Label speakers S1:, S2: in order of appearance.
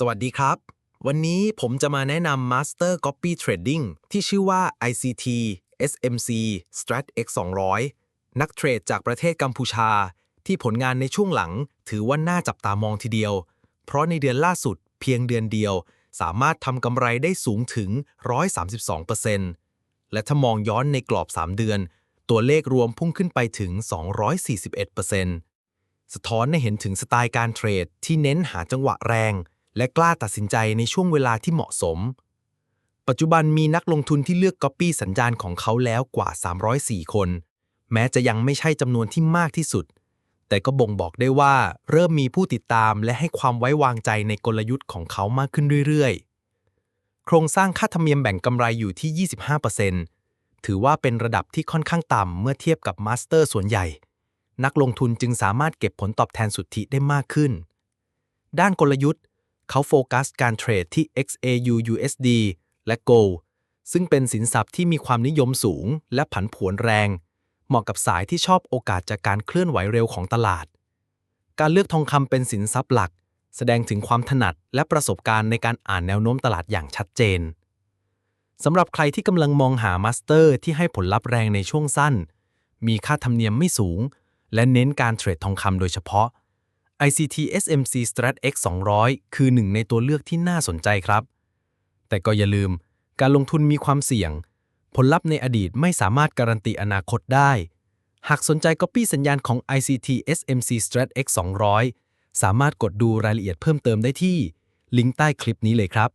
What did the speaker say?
S1: สวัสดีครับ วันนี้ผมจะมาแนะนำ Master Copy Trading ที่ชื่อว่า ICT SMC Strat X 200 นักเทรดจากประเทศกัมพูชา ที่ผลงานในช่วงหลัง ถือว่าน่าจับตามองทีเดียว เพราะในเดือนล่าสุดเพียงเดือนเดียว สามารถทำกำไรได้สูงถึง 132%และถ้ามองย้อนในกรอบ 3 เดือน ตัวเลขรวมพุ่งขึ้นไปถึง 241%สะท้อนให้เห็นถึงสไตล์การเทรดที่เน้นหาจังหวะแรง และกล้าตัดสินใจในช่วงเวลาที่เหมาะสม ปัจจุบันมีนักลงทุนที่เลือกก๊อปปี้สัญญาณของเขาแล้วกว่า 304 คน แม้จะยังไม่ใช่จำนวนที่มากที่สุด แต่ก็บ่งบอกได้ว่าเริ่มมีผู้ติดตามและให้ความไว้วางใจในกลยุทธ์ของเขามากขึ้นเรื่อยๆ โครงสร้างค่าธรรมเนียมแบ่งกำไรอยู่ที่ 25%ถือว่าเป็นระดับที่ค่อนข้างต่ำเมื่อเทียบกับมาสเตอร์ส่วนใหญ่ นักลงทุนจึงสามารถเก็บผลตอบแทนสุทธิได้มากขึ้น ด้านกลยุทธ์ เขาโฟกัสการเทรดที่ XAU USD และ Gold ซึ่งเป็นสินทรัพย์ที่มีความนิยมสูงและผันผวนแรง เหมาะกับสายที่ชอบโอกาสจากการเคลื่อนไหวเร็วของตลาด การเลือกทองคำเป็นสินทรัพย์หลัก แสดงถึงความถนัดและประสบการณ์ในการอ่านแนวโน้มตลาดอย่างชัดเจนสำหรับใครที่กำลังมองหามาสเตอร์ที่ให้ผลลัพธ์แรงในช่วงสั้น มีค่าธรรมเนียมไม่สูง และเน้นการเทรดทองคำโดยเฉพาะ ICT SMC Strat X 200 คือหนึ่งในตัวเลือกที่น่าสนใจครับ แต่ก็อย่าลืม การลงทุนมีความเสี่ยง ผลลัพธ์ในอดีตไม่สามารถการันตีอนาคตได้ หากสนใจก็ปี้สัญญาณของ ICT SMC Strat X 200 สามารถกดดูรายละเอียดเพิ่มเติมได้ที่ ลิงก์ใต้คลิปนี้เลยครับ